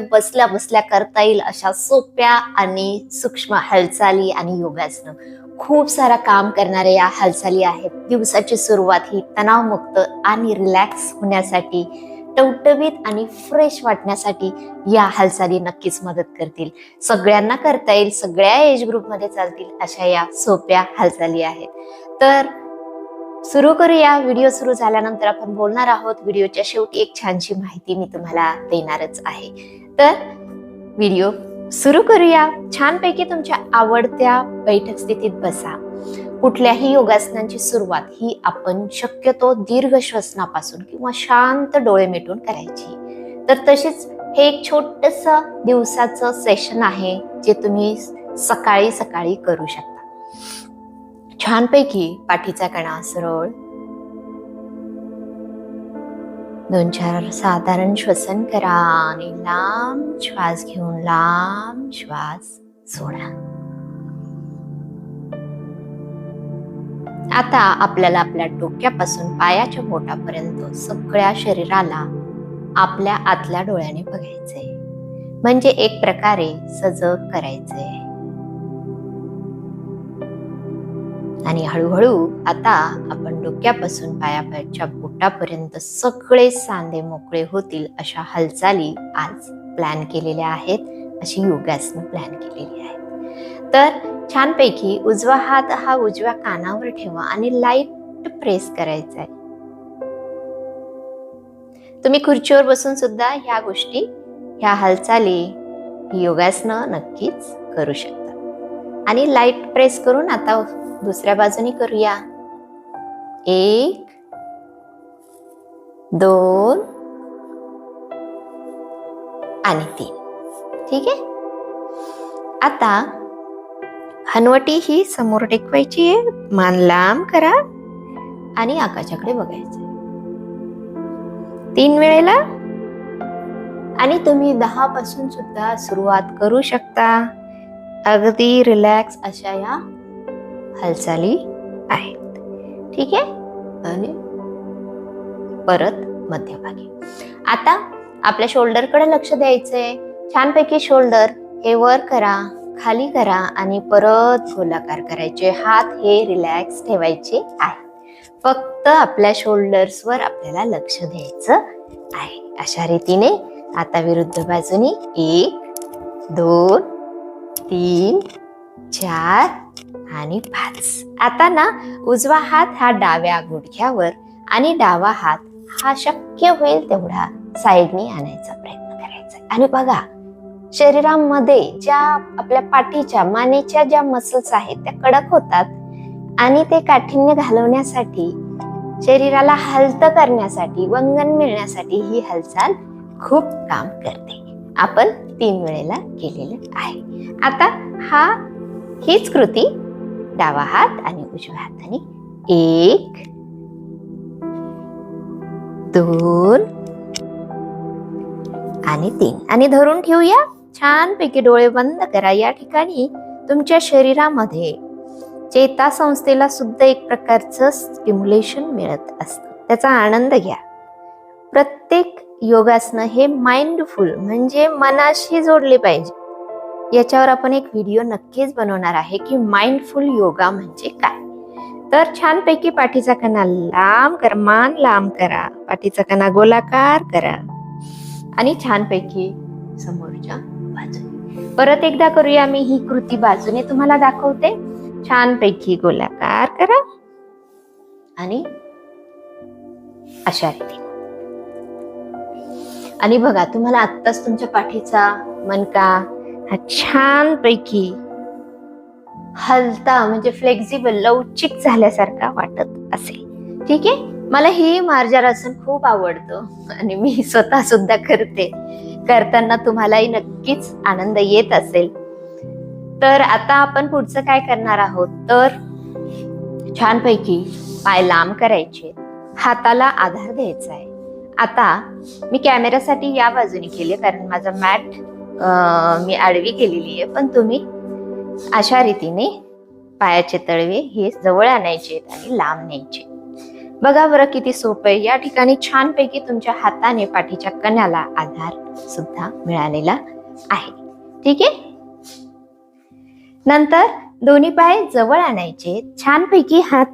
बसल्या बसल्या करता येईल अशा सोप्या आणि सूक्ष्म हालचाली आणि योगासनं. खूप सारा काम करणाऱ्या या हालचाली आहेत. दिवसाची सुरुवात ही तणावमुक्त आणि रिलॅक्स होण्यासाठी टवटवीत आणि फ्रेश वाटण्यासाठी या हालचाली नक्कीच मदत करतील. सगळ्यांना करता येईल सगळ्या एज ग्रुपमध्ये चालतील अशा या सोप्या हालचाली आहेत. तर सुरू करूया. व्हिडिओ सुरू झाल्यानंतर आपण बोलणार आहोत. व्हिडिओच्या शेवटी एक छानशी माहिती मी तुम्हाला देणारच आहे. तर व्हिडिओ सुरू करूया. छानपैकी तुमच्या आवडत्या बैठक स्थितीत बसा. कुठल्याही योगासनांची सुरुवात ही आपण शक्यतो दीर्घ श्वसनापासून किंवा शांत डोळे मिटून करायची. तर तशीच हे एक छोटस दिवसाचं सेशन आहे जे तुम्ही सकाळी सकाळी करू शकता. छानपैकी पाठीचा कणा सरळ. दोन चार साधारण श्वसन करा आणि लांब श्वास घेऊन लांब श्वास सोडा. आता आपल्याला आपल्या डोक्यापासून पायाच्या बोटापर्यंत सगळ्या शरीराला आपल्या आतल्या डोळ्याने बघायचंय. म्हणजे एक प्रकारे सजग करायचंय. आणि हळूहळू आता आपण डोक्यापासून पायापायच्या बोटापर्यंत सगळे सांधे मोकळे होतील अशा हालचाली आज प्लॅन केलेल्या आहेत अशी योगासनं प्लॅन केलेली आहेत. तर छानपैकी उजवा हात हा उजव्या कानावर ठेवा आणि लाइट प्रेस करायचा आहे. तुम्ही खुर्चीवर बसून सुद्धा ह्या गोष्टी ह्या हालचाली ही योगासनं नक्कीच करू शकता. आणि लाइट प्रेस करून आता दुसऱ्या बाजूनी करूया. एक दोन आणि तीन. ठीक आहे? आता हनवटी ही समोर टेकवायची आहे. मान लांब करा आणि आकाशाकडे बघायचं. तीन वेळेला आणि तुम्ही दहा पासून सुद्धा सुरुवात करू शकता. अगदी रिलॅक्स अशा या हालचाली आहेत. ठीक आहे? आणि परत मध्यभागी. आता आपल्या शोल्डरकडे लक्ष द्यायचंय. छानपैकी शोल्डर हे वर करा खाली करा आणि परत गोलाकार करायचे. हात हे रिलॅक्स ठेवायचे आहे फक्त आपल्या शोल्डर्सवर आपल्याला लक्ष द्यायचं आहे. अशा रीतीने आता विरुद्ध बाजूनी एक दोन तीन चार आणि पाच. आता ना उजवा हात हा डाव्या गुडघ्यावर आणि डावा हात हा शक्य होईल तेवढा साईडनी आणायचा प्रयत्न करायचा आणि बघा शरीरामध्ये ज्या आपल्या पाठीच्या मानेच्या ज्या मसल्स आहेत त्या कडक होतात आणि ते काठीण्य घालवण्यासाठी शरीराला हलत करण्यासाठी वंगण मिळण्यासाठी ही हालचाल खूप काम करते. आपण तीन वेळेला केलेलं आहे. आता हा हीच कृती डावा हात आणि उजव्या हाताने. एक दोन आणि तीन. आणि धरून ठेवूया. छानपैकी डोळे बंद करा. या ठिकाणी तुमच्या शरीरामध्ये चेतासंस्थेला सुद्धा एक प्रकारचं स्टिम्युलेशन मिळत असतं. त्याचा आनंद घ्या. प्रत्येक योगासनं हे माइंडफुल म्हणजे मनाशी जोडले पाहिजे. याच्यावर आपण एक व्हिडिओ नक्कीच बनवणार आहे की माइंडफुल योगा म्हणजे काय? तर छानपैकी पाठीचा कणा लांब कर मान लांब करा. पाठीचा कणा गोलाकार करा. आणि छानपैकी समोरच्या बाजूने. परत एकदा करूया मी ही कृती बाजूने. तुम्हाला दाखवते. छानपैकी गोलाकार करा. आणि अशा रीतीने. आणि बघा तुम्हाला आत्ताच तुमच्या पाठीचा मनका हा छान पैकी हलता म्हणजे फ्लेक्झिबल लवचिक झाल्यासारखा वाटत असेल. ठीक आहे? मला ही मार्जारासन खूप आवडतं आणि मी स्वतः सुद्धा करते. करताना तुम्हालाही नक्कीच आनंद येत असेल. तर आता आपण पुढचं काय करणार आहोत? तर छानपैकी पाय लांब करायचे. हाताला आधार द्यायचा आहे. आता मी कॅमेऱ्यासाठी या बाजूने केले कारण माझा मॅट मी आडवी केलेली आहे. पण तुम्ही अशा रीतीने पायाचे तळवे हे जवळ आणायचे आणि लांब न्यायचे बघा बरं किती सोपं आहे. या ठिकाणी छानपैकी तुमच्या हाताने पाठीच्या कण्याला आधार सुद्धा मिळालेला आहे. ठीक आहे? नंतर दोन्ही पाय जवळ आणायचे छानपैकी हात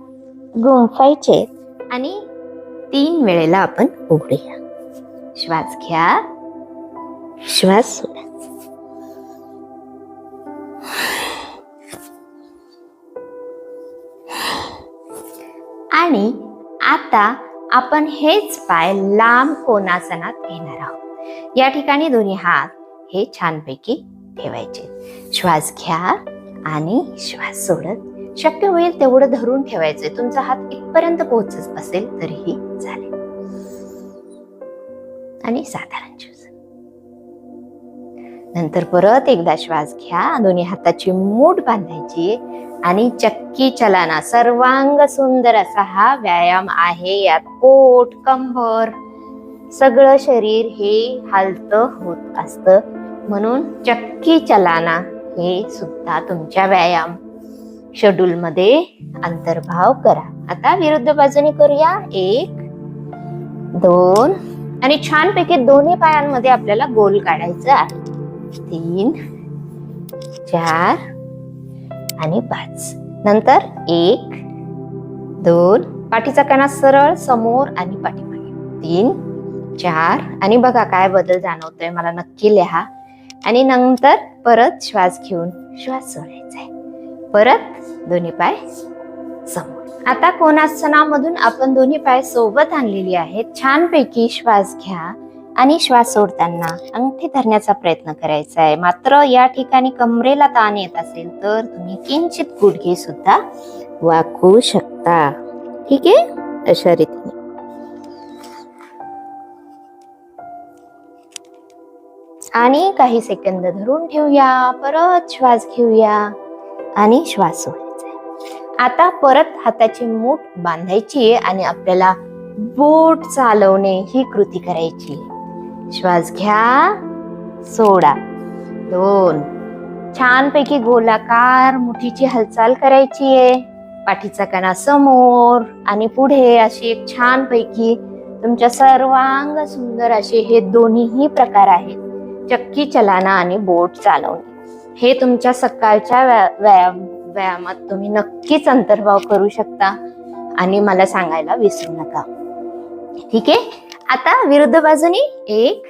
गुंफायचे आणि तीन वेळेला आपण उघडूया. श्वास घ्या. श्वास सोडा. आणि आता आपण हेच पाय लांब कोणासनात घेणार आहोत. या ठिकाणी दोन्ही हात हे छानपैकी ठेवायचे. श्वास घ्या आणि श्वास सोडत शक्य होईल तेवढं धरून ठेवायचे. तुमचा हात इथपर्यंत पोहोचत असेल तरीही झाले. आणि साधारण नंतर परत एकदा श्वास घ्या. दोन्ही हाताची मूठ बांधायची. आणि चक्की चलाना. सर्वांग सुंदर असा हा व्यायाम आहे. यात पोट कंबर सगळं शरीर हे हालत होत असत. म्हणून चक्की चलाना हे सुद्धा तुमच्या व्यायाम. शेड्यूल मध्ये अंतर्भाव करा. आता विरुद्ध बाजूने करूया. एक दोन. आणि छानपैकी दोन्ही पायांमध्ये आपल्याला गोल काढायचं आहे. तीन चार आणि पाच. नंतर एक दोन. पाठीचा कणा सरळ समोर आणि पाठीमागे. तीन चार. आणि बघा काय बदल जाणवतोय मला नक्की लिहा. आणि नंतर परत श्वास घेऊन श्वास सोडायचा आहे. परत दोन्ही पाय समोर. आता कोणासनामधून आपण दोन्ही पाय सोबत आणलेली आहेत. छानपैकी श्वास घ्या आणि श्वास सोडताना अंगठी धरण्याचा प्रयत्न करायचा आहे. मात्र या ठिकाणी कमरेला ताण येत असेल तर तुम्ही किंचित गुडघे सुद्धा वाकवू शकता. ठीक आहे? अशा रीतीने. आणि काही सेकंद धरून ठेवूया. परत श्वास घेऊया आणि श्वास सोडायचा आता परत हाताची मूठ बांधायची आहे आणि आपल्याला बोट चालवणे ही कृती करायची आहे. श्वास घ्या सोडा. दोन. छानपैकी गोलाकार मुठीची हालचाल करायची आहे. पाठीचा कणा समोर आणि पुढे अशी एक छानपैकी तुमच्या सर्वांग सुंदर असे हे दोन्हीही प्रकार आहेत. चक्की चलाना आणि बोट चालवणे. हे तुमच्या सकाळच्या व्या- व्यायाम व्यायामात तुम्ही नक्कीच अंतर्भाव करू शकता आणि मला सांगायला विसरू नका. ठीक आहे? आता विरुद्ध बाजूनी एक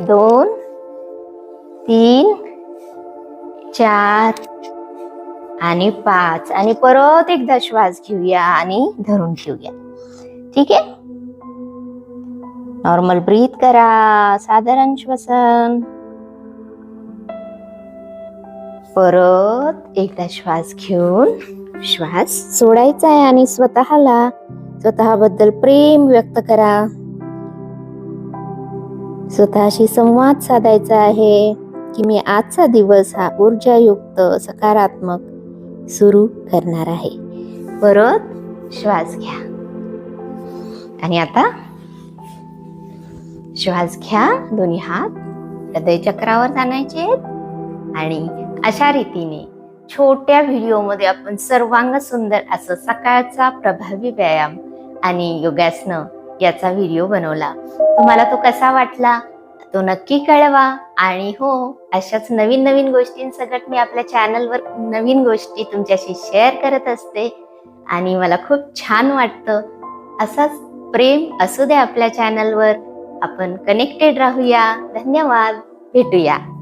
दोन तीन चार आणि पाच. आणि परत एकदा श्वास घेऊया आणि धरून ठेवूया. ठीक आहे? नॉर्मल ब्रीथ करा. साधारण श्वसन. परत एकदा श्वास घेऊन श्वास सोडायचा आहे आणि स्वतःला स्वतःबद्दल प्रेम व्यक्त करा. स्वतःशी संवाद साधायचा आहे की मी आजचा दिवस हा ऊर्जायुक्त सकारात्मक सुरू करणार आहे. परत श्वास घ्या. आणि आता श्वास घ्या. दोन्ही हात हृदय चक्रावर आणायचे आणि अशा रीतीने छोट्या व्हिडिओमध्ये आपण सर्वांग सुंदर असं सकाळचा प्रभावी व्यायाम आणि योगासनं याचा व्हिडिओ बनवला. तुम्हाला तो कसा वाटला? तो नक्की कळवा. आणि हो अशाच नवीन नवीन गोष्टींसकट मी आपल्या चॅनलवर नवीन गोष्टी तुमच्याशी शेअर करत असते. आणि मला खूप छान वाटतं. असाच प्रेम असू द्या आपल्या चॅनलवर. आपण कनेक्टेड राहूया. धन्यवाद. भेटूया.